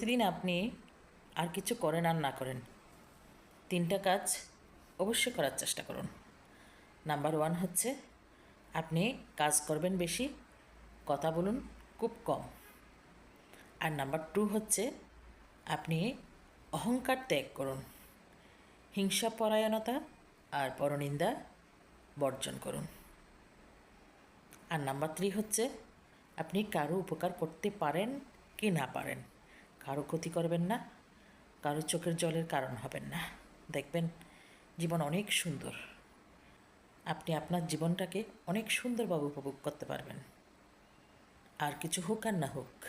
প্রতিদিন আপনি আর কিছু করেন আর না করেন, তিনটা কাজ অবশ্যই করার চেষ্টা করুন। নাম্বার ওয়ান হচ্ছে আপনি কাজ করবেন বেশি, কথা বলুন খুব কম। আর নাম্বার টু হচ্ছে আপনি অহংকার ত্যাগ করুন, হিংসা, পরায়ণতা আর পরনিন্দা বর্জন করুন। আর নাম্বার থ্রি হচ্ছে আপনি কারও উপকার করতে পারেন কি না পারেন। কারও ক্ষতি করবেন না, কারও চোখের জলের কারণ হবেন না। দেখবেন, জীবন অনেক সুন্দর। আপনি আপনার জীবনটাকে অনেক সুন্দরভাবে উপভোগ করতে পারবেন। আর কিছু হোক আর না হোক,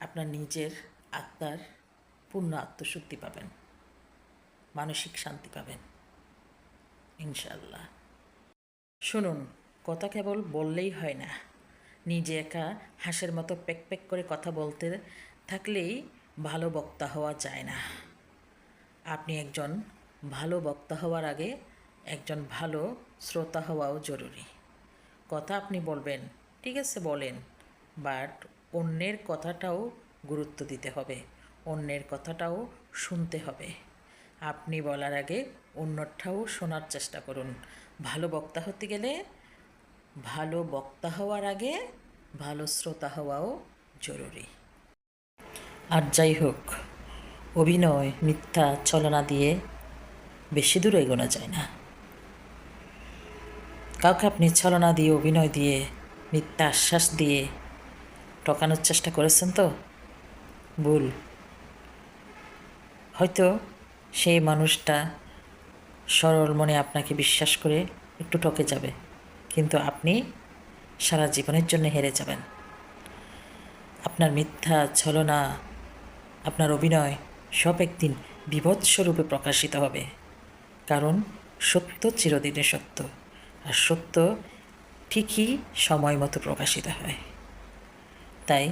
আপনার নিজের আত্মার পূর্ণ আত্মশুদ্ধি পাবেন, মানসিক শান্তি পাবেন ইনশাল্লাহ শুনুন, কথা কেবল বললেই হয় না। নিজে একা হাঁসের মতো প্যাক প্যাক করে কথা বলতে থাকলেই ভালো বক্তা হওয়া যায় না। আপনি একজন ভালো বক্তা হওয়ার আগে একজন ভালো শ্রোতা হওয়াও জরুরি। কথা আপনি বলবেন, ঠিক আছে বলেন, বাট অন্যের কথাটাও গুরুত্ব দিতে হবে, অন্যের কথাটাও শুনতে হবে। আপনি বলার আগে অন্যটাও শোনার চেষ্টা করুন। ভালো বক্তা হতে গেলে ভালো বক্তা হওয়ার আগে ভালো শ্রোতা হওয়াও জরুরি। আর যাই হোক, অভিনয়, মিথ্যা, ছলনা দিয়ে বেশি দূর এগোনো যায় না। কাউকে আপনি ছলনা দিয়ে, অভিনয় দিয়ে, মিথ্যা আশ্বাস দিয়ে টকানোর চেষ্টা করেছেন তো? ভুল। হয়তো সেই মানুষটা সরল মনে আপনাকে বিশ্বাস করে একটু ঠকে যাবে, কিন্তু আপনি সারা জীবনের জন্য হেরে যাবেন। আপনার মিথ্যা, ছলনা আপনার অভিনয় সব একদিন বিভৎস্বরূপে প্রকাশিত হবে। কারণ সত্য চিরদিনে সত্য, আর সত্য ঠিকই সময় মতো প্রকাশিত হয়। তাই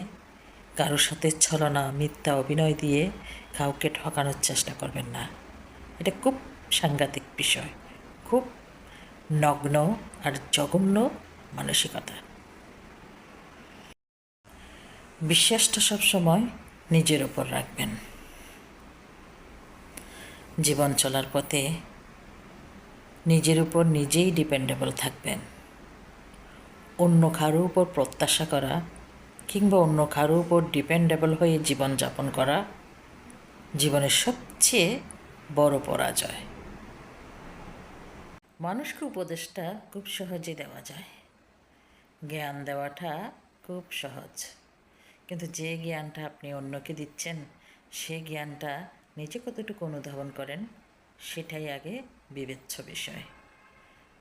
কারোর সাথে ছলনা, মিথ্যা অভিনয় দিয়ে কাউকে ঠকানোর চেষ্টা করবেন না। এটা খুব সাংঘাতিক বিষয়, খুব নগ্ন আর জঘন্য মানসিকতা। বিশ্বাসটা সবসময় নিজের ওপর রাখবেন। জীবন চলার পথে নিজের উপর নিজেই ডিপেন্ডেবল থাকবেন। অন্য কারও উপর প্রত্যাশা করা কিংবা অন্য কারও উপর ডিপেন্ডেবল হয়ে জীবনযাপন করা জীবনের সবচেয়ে বড় পরাজয়। মানুষকে উপদেশটা খুব সহজে দেওয়া যায়। জ্ঞান দেওয়াটা খুব সহজ। কিন্তু যে জ্ঞানটা আপনি অন্যকে দিচ্ছেন, সে জ্ঞানটা নিজে কতটুকু অনুধাবন করেন, সেটাই আগে বিবেচ্য বিষয়।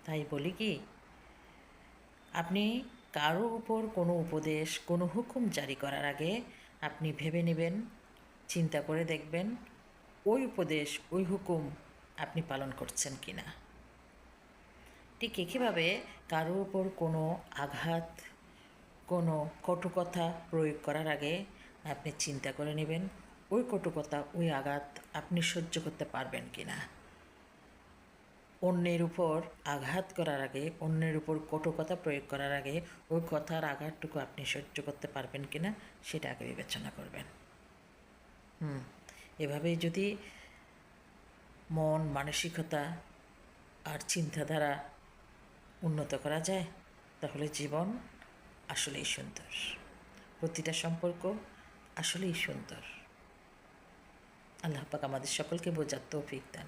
তাই বলি কি, আপনি কারও উপর কোনো উপদেশ, কোনো হুকুম জারি করার আগে আপনি ভেবে নেবেন, চিন্তা করে দেখবেন, ওই উপদেশ, ওই হুকুম আপনি পালন করছেন কি না ঠিক একইভাবে কারও উপর কোনো আঘাত কোনো কটু কথা প্রয়োগ করার আগে আপনি চিন্তা করে নেবেন, ওই কটু কথা ওই আঘাত আপনি সহ্য করতে পারবেন কি না অন্যের উপর আঘাত করার আগে, অন্যের উপর কটু কথা প্রয়োগ করার আগে, ওই কথার আঘাতটুকু আপনি সহ্য করতে পারবেন কি না সেটা আগে বিবেচনা করবেন। হুম, এভাবেই যদি মন, মানসিকতা আর চিন্তাধারা উন্নত করা যায়, তাহলে জীবন আসলেই সুন্দর। প্রতিটা সম্পর্ক আসলেই সুন্দর। আল্লাহ পাক আমাদের সকলকে বোঝার তৌফিক দান